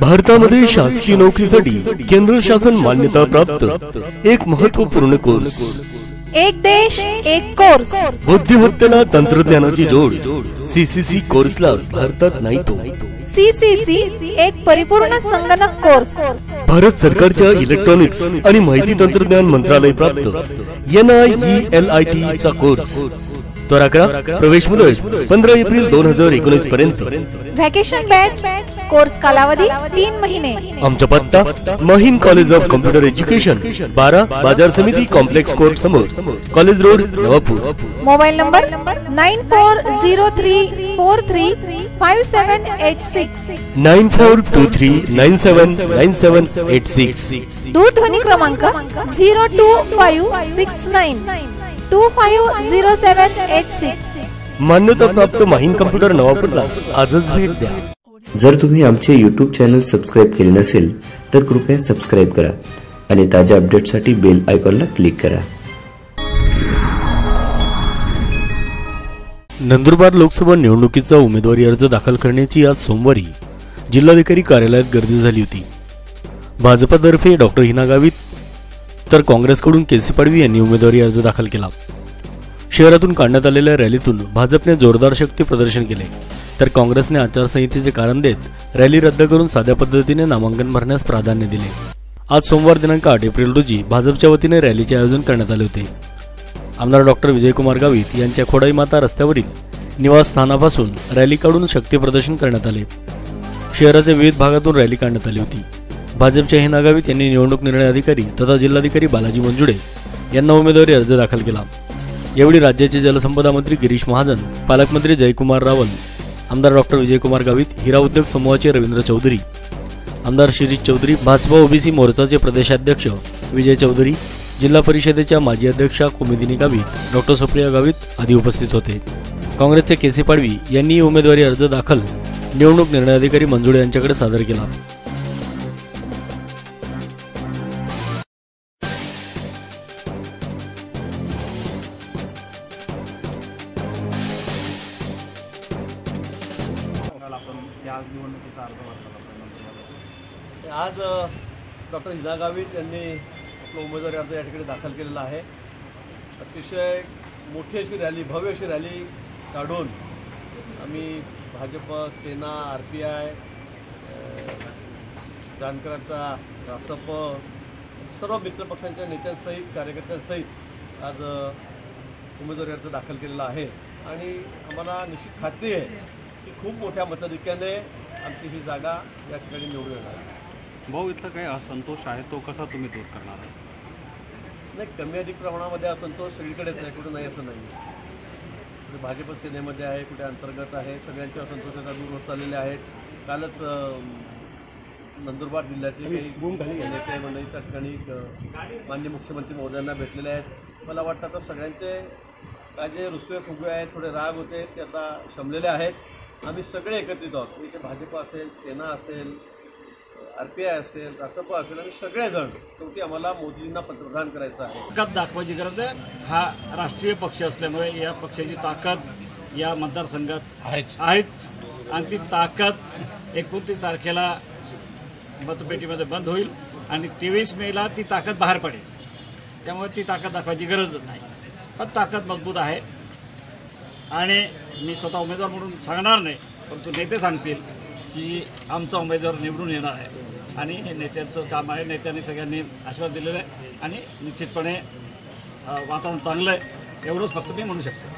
भारतामध्ये शासकीय नोकरीसाठी केंद्र शासन मान्यता प्राप्त एक महत्त्वपूर्ण कोर्स एक देश एक कोर्स बुद्धिमत्तेला तंत्रज्ञानाची जोड. सीसीसी कोर्सला भारतात नाही तो सीसीसी एक परिपूर्ण संगणक कोर्स. भारत सरकारच्या इलेक्ट्रॉनिक्स आणि माहिती तंत्रज्ञान मंत्रालय प्राप्त. N I L I T चा कोर्स. त्वरा करा प्रवेश मुदत पंधरा एप्रिल दोन हजार एकोणीस पर्यंत. व्हॅकेशन बॅच कोर्स कालावधी तीन महिने. आमचा पत्ता महिन कॉलेज ऑफ कम्प्युटर एज्युकेशन बारा बाजार समिती कॉम्प्लेक्स कोर्ट समोर. College road Navapur. Mobile number nine four zero three four three five seven eight six nine four two three nine seven nine seven eight six दूरध्वनी क्रमांक zero two five six nine two five zero seven eight six मान्यता प्राप्त Maheen computer नवापूरला आजच भेट द्या जर तुम्ही आमचे यूट्यूब चॅनल सबस्क्राईब केले नसेल तर कृपया सबस्क्राईब करा आणि ताज्या अपडेटसाठी बेल आयकॉनला क्लिक करा नंदुरबार लोकसभा निवडणुकीचा उमेदवारी अर्ज दाखल करण्याची आज सोमवारी जिल्हाधिकारी कार्यालयात गर्दी झाली होती. भाजपातर्फे डॉक्टर हिना गावित तर काँग्रेसकडून केसी पाडवी यांनी उमेदवारी अर्ज दाखल केला. शहरातून काढण्यात आलेल्या रॅलीतून भाजपने जोरदार शक्ती प्रदर्शन केले. तर काँग्रेसने आचारसंहितेचे कारण देत रॅली रद्द करून साध्या पद्धतीने नामांकन भरण्यास प्राधान्य दिले. आज सोमवार दिनांक आठ एप्रिल रोजी भाजपच्या वतीने रॅलीचे आयोजन करण्यात आले होते. आमदार डॉक्टर विजयकुमार गावित यांच्या खोडाई माता रस्त्यावरील निवासस्थानापासून रॅली काढून शक्ती प्रदर्शन करण्यात आले. शहराच्या विविध भागातून रॅली काढण्यात आली होती. भाजपच्या हिना गावित यांनी निवडणूक निर्णय अधिकारी तथा जिल्हाधिकारी बालाजी मंजुडे यांना उमेदवारी अर्ज दाखल केला. यावेळी राज्याचे जलसंपदा मंत्री गिरीश महाजन पालकमंत्री जयकुमार रावल आमदार डॉक्टर विजयकुमार गावित हिरा उद्योग समूहाचे रवींद्र चौधरी आमदार शिरीष चौधरी भाजपा ओबीसी मोर्चाचे प्रदेशाध्यक्ष विजय चौधरी जिल्हा परिषदेच्या माजी अध्यक्षा कुमेदिनी गावित डॉक्टर सुप्रिया गावित आदी उपस्थित होते. काँग्रेसचे केसी पाडवी यांनी उमेदवारी अर्ज दाखल निवडणूक निर्णय अधिकारी मंजुळे यांच्याकडे सादर केला. काल आपण या आज डॉक्टर हिना गावित यांनी आपला उमेदवारी अर्ज या ठिकाणी दाखल केलेला आहे. अतिशय मोठी अशी रॅली भव्य अशी रॅली काढून आम्ही Bhajap Sena R P I जानकरांचा Rasap सर्व मित्रपक्षांच्या नेत्यांसहित कार्यकर्त्यांसहित आज उमेदवारी अर्ज दाखल केलेला आहे. आणि आम्हाला निश्चित खात्री आहे की खूप मोठ्या मताधिक्याने आमची ही जागा या ठिकाणी निवडून येणार आहे. भाऊ इथला काही असंतोष आहे? तो कसा तुम्ही दूर करणार आहे? नाही कमी अधिक प्रमाणामध्ये असंतोष सगळीकडेच आहे कुठे नाही असं नाही. कुठे भाजप सेनेमध्ये आहे कुठे अंतर्गत आहे सगळ्यांचे असंतोष आता दूर होत चाललेले आहेत. कालच अं, नंदुरबार जिल्ह्यातले काही नेते मंडळी त्या ठिकाणी अं, माननीय मुख्यमंत्री महोदयांना भेटलेले आहेत. मला वाटतं आता सगळ्यांचे काय जे रुसवे फुगवे आहेत थोडे राग होते ते आता शमलेले आहेत. आम्ही सगळे एकत्रित आहोत. म्हणजे भाजप असेल सेना असेल आर पी आय असेल रासप असेल आणि सगळेजण शेवटी आम्हाला मोदींना पंतप्रधान करायचं आहे. ताकद दाखवायची गरज आहे. हा राष्ट्रीय पक्ष असल्यामुळे या पक्षाची ताकद या मतदारसंघात आहेच. आणि ती ताकद एकोणतीस तारखेला मतपेटीमध्ये बंद होईल आणि तेवीस मेला ती ताकद बाहेर पडेल. त्यामुळे ती ताकद दाखवायची गरज नाही. पण ताकद मजबूत आहे. आणि मी स्वतः उमेदवार म्हणून सांगणार नाही परंतु नेते सांगतील. की आमचा उमेदवार निवडून येणार आहे. आणि हे नेत्यांचं काम आहे. नेत्यांनी सगळ्यांनी आशीर्वाद दिलेला आहे. आणि निश्चितपणे वातावरण चांगलं आहे. एवढंच फक्त मी म्हणू शकतो.